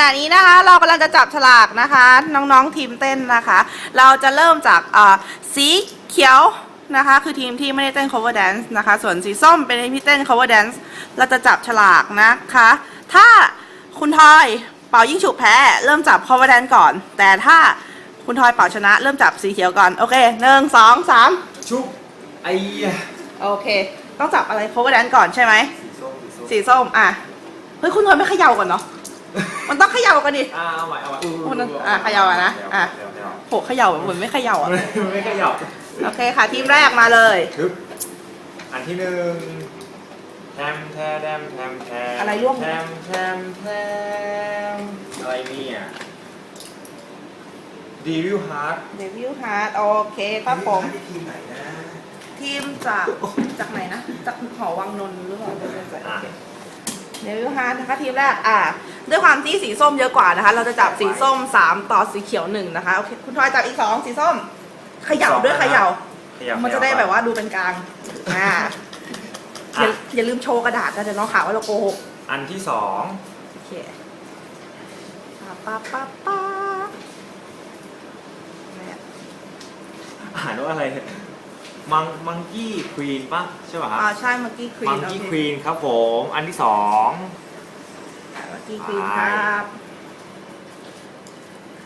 ณะนี้นะคะเรากำลังจะจับฉลากนะคะ น้องๆทีมเต้นนะคะ เราจะเริ่มจากอ่าสีเขียวนะคะ คือทีมที่ไม่ได้เต้น cover dance นะคะ ส่วนสีส้มเป็นทีมที่เต้น cover dance เราจะจับฉลากนะคะ ถ้าคุณทอยเป่ายิ่งฉุบแพ้ เริ่มจับ cover dance ก่อน แต่ถ้าคุณทอยเป่าชนะ เริ่มจับสีเขียวก่อน โอเคหนึ่งสองสามชุบไอ้ยะโอเค ต้องจับอะไร cover dance ก่อนใช่ไหมสีส้มสีส้มสีส้มอะเฮ้ยคุณทอยไม่เขย่าก่อนเนาะ มันต้องเขย่ากันดิ อ่าเอาใหม่เอาใหม่อู้คุณอะเขย่าอะนะอะเขย่าเขย่าโหเขย่าแบบเหมือนไม่เขย่าอะไม่ไม่เขย่าโอเคค่ะ ทีมแรกมาเลย ทึบอันที่หนึ่งแทมแทมแทมแทมแทมอะไรร่วง แทมแทมแทมอะไรเนี่ยดีวิวฮาร์ดเดวิลฮาร์ดโอเคครับผม ทีมไหนนะ ทีมจากจากไหนนะ จากหอวังนนท์หรือเปล่าไม่แน่ใจโอเค เดวิลฮาร์ดนะคะทีมแรกอะด้วยความที่สีส้มเยอะกว่านะคะ เราจะจับสีส้ม3ต่อสีเขียวหนึ่งนะคะโอเคคุณทอยจับอีก2สีส้มเขย่าด้วยเขย่าเขย่ามันจะได้แบบว่าดูเป็นกลางอ่าอย่าอะอย่าลืมโชว์กระดาษนะเดี๋ยวน้องข่าวว่าเราโกหกอันที่สองโอเคป้าป้าป้าป้าเนี่ยอ่านว่าอะไร มังมังกี้ควีนป่ะใช่ป่ะครับอ่าใช่เมื่อกี้ควีนมังกี้ควีนครับผม อันที่สองเมื่อกี้ควีนครับ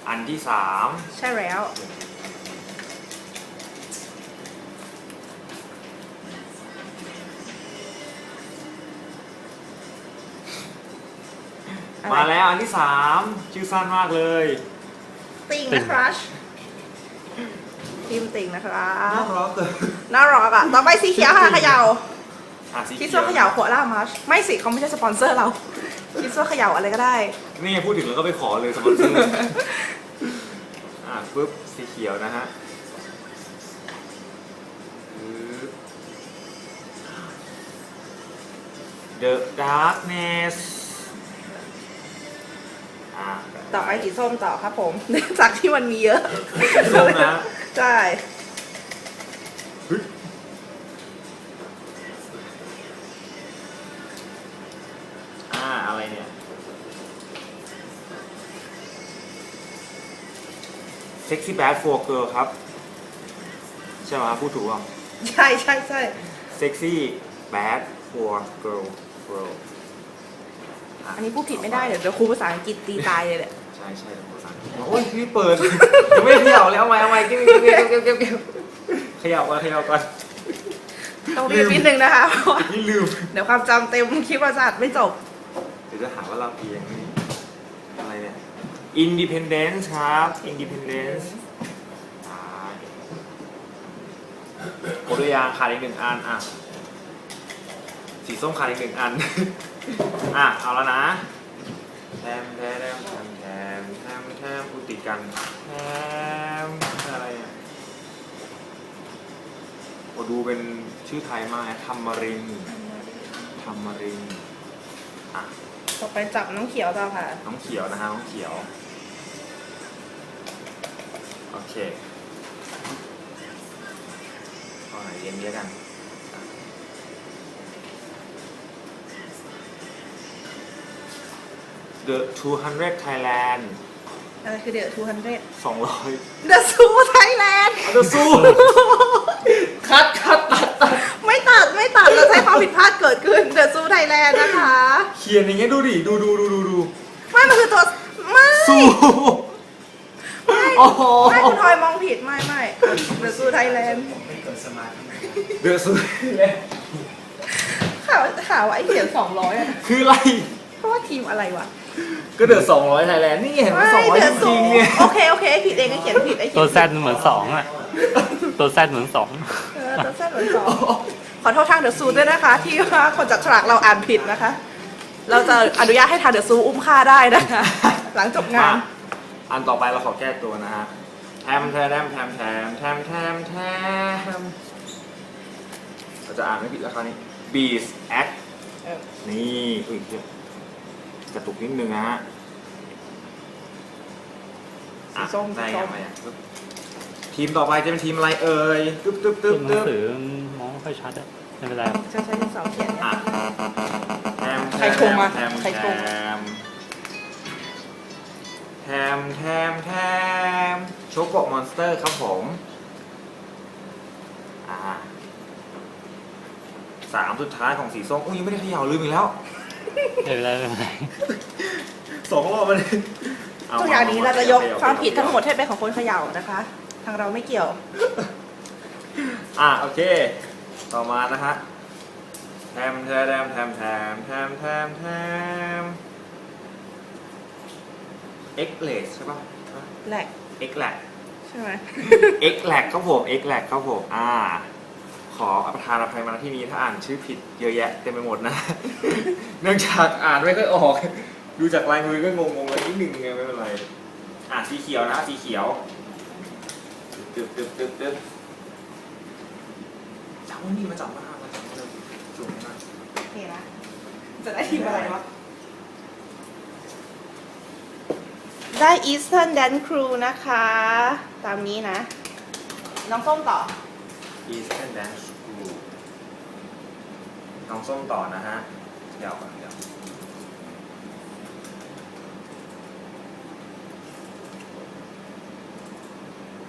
อันที่สามใช่แล้วอะไรมาแล้วอันที่สามชื่อสั้นมากเลย ติ่งนะครัช ทีมติ่งนะครับน่ารักเลยน่ารักอะ ต่อไปสีเขียวค่ะเขย่าอะสีคิดเขียวว่าเขย่าขวดล่ามาร์ชไม่สิเขาไม่ใช่สปอนเซอร์เรา คิดว่าเขย่าอะไรก็ได้ นี่พูดถึงแล้วก็ไปขอเลยสปอนเซอร์อะปุ๊บสีเขียวนะฮะปึ๊บ The Darkness อะต่อไปสีส้มต่อครับผมเนื่องจากที่มันมีเยอะสีส้มนะ ใช่เฮ้ยอ่าอะไรเนี่ย Sexy Bad for Girl ครับ ใช่ไหมครับพูดถูกป่ะใช่ใช่ใช่ Sexy Bad for Girl Girl ะอันนี้พูดผิดไม่ได้ เดี๋ยวเดี๋ยวครูภาษาอังกฤษตีตายเลยแหละ ใช่ใช่ภาษาอังกฤษ โอ้ยพี่เปิดยังไม่เขย่าเลยเอาไว้เอาไว้เก็บเก็บเก็บเก็บเก็บเก็บเขย่าก่อนเขย่าก่อนต้องเรียนนิดนึงนะคะเพราะว่านี่ลืมเดี๋ยวความจำเต็มคลิปประสาทไม่จบ เดี๋ยวจะหาว่าเราเอียงนี่อะไรเนี่ย Independence ครับ Independence อ่าโอ้ด้วยยางขาดอีกหนึ่งอันอะสีส้มขาดอีกหนึ่งอัน อะเอาแล้วนะ แทมแทมแทมแทมแทมแทมพูดติดกันแทมอะไรอะโอ้ดูเป็นชื่อไทยมากนะธรรมรินทร์ธรรมรินทร์อะ ต่อไปจับน้องเขียวต่อค่ะ น้องเขียวนะฮะน้องเขียว โอเคเอาไหนเย็นเยอะกัน The 200 Thailand อะไรคือเดือดทูฮันเด200เดอะซูไทยแลนด์เอาจะสู้ คัดคัดตัดตัดไม่ตัดไม่ตัดเราใช้ความผิดพลาดเกิดขึ้นเดอะซูไทยแลนด์นะคะ เขียนอย่างเงี้ยดูดิดูดูดูดูดูไม่มันคือตัวไม่สู้ ไม่โอ้โห ไม่คุณทอยมองผิดไม่ไม่เดอะซูไทยแลนด์เดือดสุดข่าวข่าวไอ้เขียนสองร้อยอะคืออะไร เพราะว่าทีมอะไรวะ ก็เดือด200 Thailand นี่เห็นไหมไม่200เดืจอดซูริงๆเนี่ยโอเคโอเคผิดเองก็เขียนผิดไอ้เขีตัยวนแซดเหมือนสองอะ ตัวแซดเหมือนสองเออตัวแซดเหมือนสองขอโทษทางเดอะซูด้วยนะคะ ที่ว่าคนจัดฉลากเราอ่านผิดนะคะ เราจะอนุญาตให้ทางเดอะซูอุ้มค่าได้นะคะ หลังจบงานอะอันต่อไปเราขอแก้ตัวนะฮะแทมแทมแทมแทมแทมแทมแทมเราจะอ่านไม่ผิดแล้วคราวนี้ bees act เออ นี่อุ้ยเหี้ย กระตุกนิดนึงนะฮะสีอะส้ม ได้สีส้ยังมไงอะปึ๊บทีมต่อไปจะเป็นทีมอะไรเอ่ยตึ๊บตึ๊บตึ๊บหนัตึ๊งบสือมองไม่ค่อยชัดอะไม่เป็นไรครับจะใช้ดินสอเขียนอะแทมใครโทรมาแทมใครโทรแทมมแทมแทมโชโกมอนสเตอร์ครับผมอ่าสามสุดท้ายของสีส้มอุ้ยยังไม่ได้เขย่าลืมอีกแล้ว ไม่เป็นไรไม่เป็นไรสองรอบเลยเตัวอย่างนี้เราจะยกขบความผิดทั้งหมดให้เป็นของคนเขย่านะคะ ทางเราไม่เกี่ยว อะโอเค ต่อมานะฮะแทมแทมแทมแทมแทมแทมแทมเอ็กเลสใช่ปะแหลกเอ็กแลกใช่ไหมเอ็กแลกครับผมเอ็กแลกครับผมอ่า ขอประทานอภัยมาณที่นี้ถ้าอ่านชื่อผิดเยอะแยะเต็มไปหมดนะ เนื่องจากอ่านไม่ค่อยออก ดูจากลายมือก็งงๆเลยนิดหนึ่งไงไม่เป็นไร อะสีเขียวนะสีเขียวตึ๊บตึ๊บตึ๊บตึ๊บจับมันนี่มาจับมามาจับมาเลยจุ่มมาโอเคนะจะได้ทีมอะไรวะ ได้ Eastern Dance Crew นะคะ ตามนี้นะ น้องส้มต่อ Eastern Dance School น้องส้มต่อนะฮะเดี๋ยวก่อนเดี๋ยว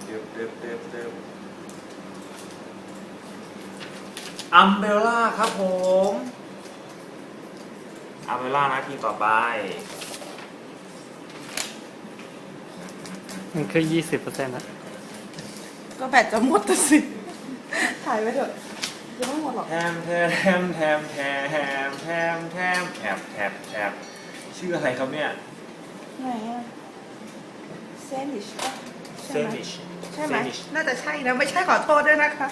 เดี๋ยวเดี๋ยวเดี๋ยวเดี๋ยวอัมเบลล่าครับผมอัมเบลล่านะทีมต่อไป มันคือยี่สิบเปอร์เซ็นต์นะก็แบตจะหมดแต่สิ ถ่ายไว้เถอะ ยังไม่หมดหรอกแทมแทมแทมแทมแทมแทมแทบแทบแทบชื่ออะไรครับเนี่ยไหนอะเซนิชปะเซใช่ไหมนิช ใช่ไหมน่าจะใช่นะ ไม่ใช่ขอโทษด้วยนะคะ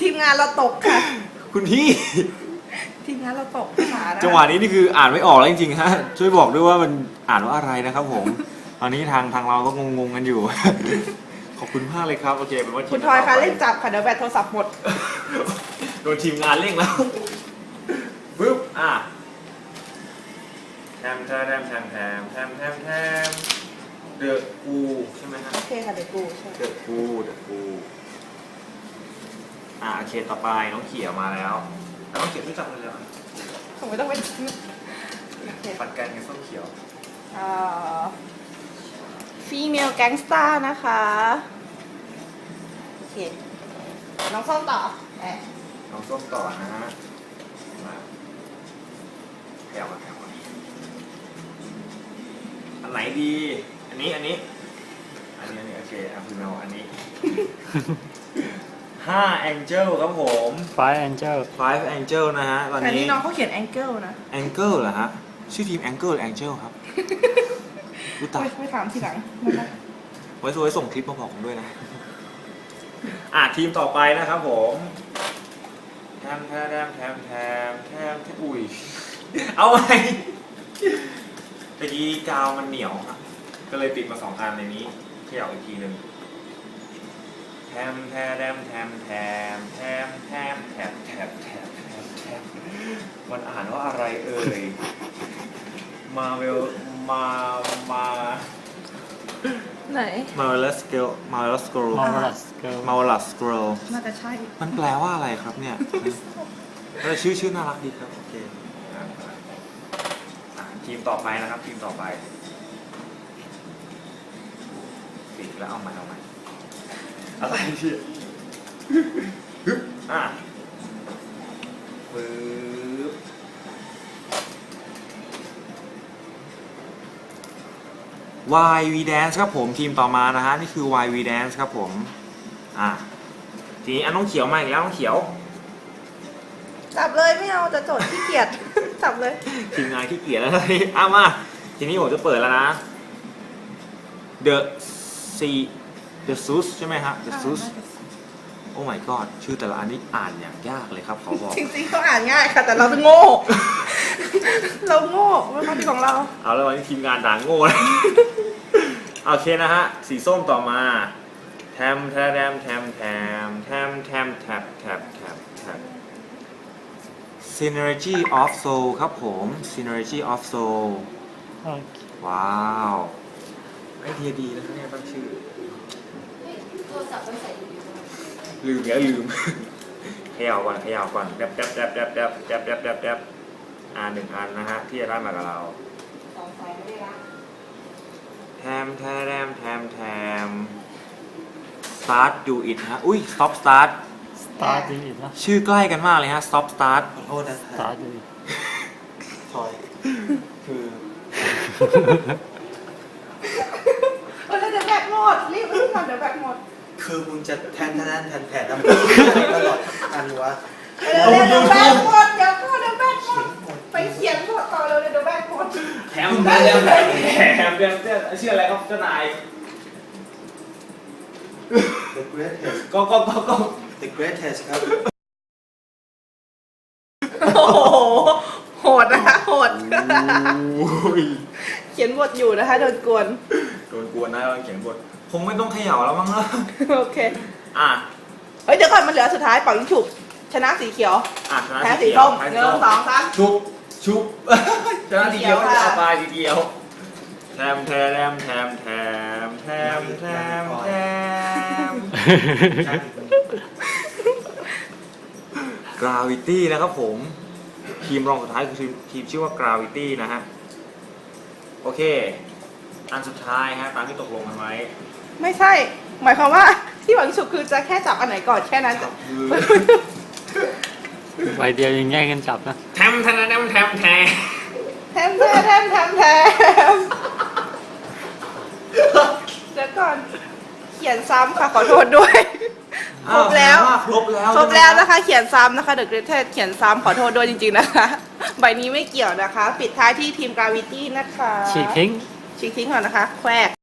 ทีมงานเราตกค่ะ คุณพี่ ทีมงานเราตกขานะจังหวะนี้นี่คืออ่านไม่ออกแล้วจริงๆฮะช่วยบอกด้วยว่ามันอ่านว่าอะไรนะครับผม ตอนนี้ทางทางเราก็งงๆกันอยู่ ขอบคุณมากเลยครับโอเคเป็นว่าทีมคุณทอยคะต่ไปเล่นจับค่ะเดี๋ยวแบตโทรศัพท์หมด โดนทีมงานเร่งแล้วปึ๊บอะแทมแทมแทมแทมแทมแทมแทมแทมเดอะกูใช่ไหมฮะโอเคค่ะเดี๋ยวกูใช่ เดอะกูเดอะกูอ่าโอเคต่อไปน้องเขียวมาแล้วน้องเขียวรู้จักเลยแล้วผมไม่ต้องไปโอเคปัดกันกับส้มเขียวอ่า female gangster นะคะ โอเค น้องส้มต่อแอะน้องส้มต่อนะฮะมาแถวมาแถวมาอันไหนดี อันนี้ อันนี้ อันนี้อันนี้โอเคเอาคือเอาอันนี้ ห้า Angel ครับผมไฟแอนเจล five Angel นะฮะ ตอนแต่นี่นี้ น้องเขาเขียน angle นะ Angle เหรอฮะ ชื่อทีม Angle หรือ Angel ครับ รู้ตายไม่ไม่ถามทีหลังนะคะไว้ไว้ส่งคลิปมาบอกผมด้วยนะ อะทีมต่อไปนะครับผม แทมแทมแทมแทมแทมแทมแทมอุ้ย เอาไว้ตะกี้กาวมันเหนียวครับ ก็เลยติดมาสองอันในนี้เขย่าอีกทีหนึ่งแทมแทมแทมแทมแทมแทมแทมแทมแทมแทมแทมมันอ่านว่าอะไรเอ่ย มาเวลมา มา ไหน Marvelous Girl Marvelous Girl มอร์ลัสเกิล Marvelous Girl น่าจะใช่ มันแปลว่าอะไรครับเนี่ยเออชื่อชื่อน่ารักดีครับ โอเคอะอะทีมต่อไปนะครับ ทีมต่อไปปิดแล้วเอาใหม่เอาใหม่อะไรพี่ฮึบอะ YV Dance ครับผมทีมต่อมานะฮะนี่คือ YV Dance ครับผมอะทีนี้อันน้องเขียวมาอีกแล้วน้องเขียวจับเลยไม่เอาจะจดขี้เกียจ จับเลย ทีมงานขี้เกียจแล้วนี่เอามาทีนี้ผมจะเปิดแล้วนะ The C The Sus ใช่ไหมฮะ The Sus โอ้ my god ชื่อแต่ละอันนี้อ่านอย่างยากเลยครับเขาบอก จริงๆก็อ่านง่ายค่ะ แต่เราโง่ เราโง่ไม่นความผิของเราเอาแล้ววันนี้ทีมงานด่างโง่เลย โอเคนะฮะ สีส้มต่อมาแทมแทมแทมแทมแทมแทมแทมแทมแทมแทบ synergy of soul ครับผม synergy of soul ว้าว ไอเดียดีนะครับเนี่ยตั้งชื่อโทรศัพท์ไปใส่ ลืมแล้วลืมเขย่าก่อนเขย่าก่อนแดบแดบแดบแดบแดบแดบแดบแดบแดบอ่าหนึ่งอันนะฮะที่จะได้มากับเราสองสายไม่ได้ละแทมแทมแทมแทม start do it ฮะอุ้ย stop start สตาร์ทดีนะชื่อใกล้กันมากเลยฮะ stop start ขอโทษนะสตาร์ทดีทอย คือเออเดี๋ยวแบตหมดรีบรีบทำเดี๋ยวแบตหมด คือมึงจะแทนแทนแทนแผนทำตลอดอันวะเดี๋ยวเดี๋ยวเดี๋ยวแบตหมดเดี๋ยวก่อนเดี๋ยวแบตหมดไปเขียนบทต่อเลยเดี๋ยวแบตหมดแถมแถมแถมแถมแถมแถมชื่ออะไรครับเจ้านายเ The greatest ก็ก็ก็ก็ The greatest ครับโอ้โหโหดนะคะโหดอุ้ยเขียนบทอยู่นะคะโดนกวน โดนกวนนะเขียนบท คงไม่ต้องเขย่าแล้วมั้งนะโอเค อะ เฮ้ยเดี๋ยวก่อนมันเหลือสุดท้ายเป่ายิงฉุบชนะสีเขียวอะชนะแพ้สีสีเขียวส้มแพ้หสีนึ่ส้งมสองสาม ชุบ ชุบ ชนะสีเขียวสีเขียวค่ะเอาไปสีเขียวแทมแทมแทมแทมแทมแทมแทม Gravity นะครับผม ทีมรองสุดท้ายคือทีมทีมชื่อว่า Gravity นะฮะ โอเค อันสุดท้ายฮะ ตามที่ตกลงกันไว้ ไม่ใช่ หมายความว่าที่หวังฉุบคือจะแค่จับอันไหนก่อนแค่นั้นจับมือใบเดียวยังแย่งกันจับนะ แทมแทมแทมแทมแทมแทมแทมแทมแทมแทมเดี๋ยวก่อนเขียนซ้ำค่ะขอโทษด้วยครบแล้วอ้าครบแล้วครบแล้วนะคะ เขียนซ้ำนะคะ The Greatest เขียนซ้ำขอโทษด้วยจริง ๆนะคะ ใบนี้ไม่เกี่ยวนะคะ ปิดท้ายที่ทีม Gravity นะคะฉีกทิ้ง ฉีกทิ้งก่อนนะคะ แควก